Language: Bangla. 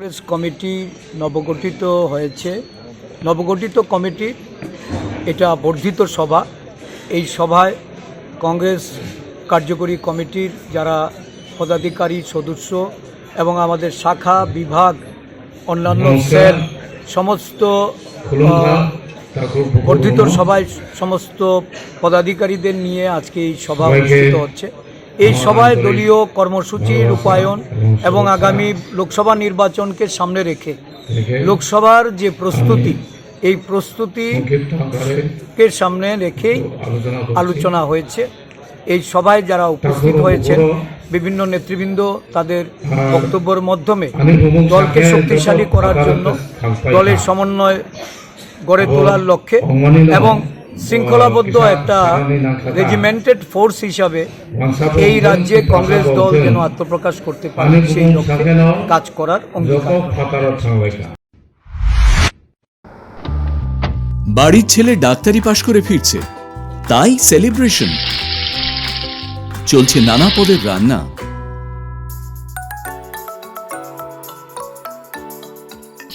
কংগ্রেস কমিটি নবগঠিত হয়েছে। নবগঠিত কমিটি এটা বর্ধিত সভা। এই সভায় কংগ্রেস কার্যকরী কমিটির যারা পদাধিকারী সদস্য এবং আমাদের শাখা বিভাগ অন্যান্য সেল সমস্ত বর্ধিত সভায় সমস্ত পদাধিকারীদের নিয়ে আজকে এই সভা অনুষ্ঠিত হচ্ছে। এই সভায় দলীয় কর্মসূচি, রূপায়ণ এবং আগামী লোকসভা নির্বাচনকে সামনে রেখে লোকসভার যে প্রস্তুতি, এই প্রস্তুতিকে সামনে রেখেই আলোচনা হয়েছে। এই সভায় যারা উপস্থিত হয়েছেন, বিভিন্ন নেতৃবৃন্দ তাদের বক্তব্যের মাধ্যমে দলকে শক্তিশালী করার জন্য দলের সমন্বয় গড়ে তোলার লক্ষ্যে এবং শৃঙ্খলাবদ্ধ একটা রেজিমেন্টেড ফোর্স হিসাবে এই রাজ্যে কংগ্রেস দল যেন আত্মপ্রকাশ করতে পারে সেই লক্ষ্যে কাজ করার অঙ্গীকার। বাড়ির ছেলে ডাক্তারি পাশ করে ফিরছে তাই সেলিব্রেশন চলছে নানা পদের রান্না।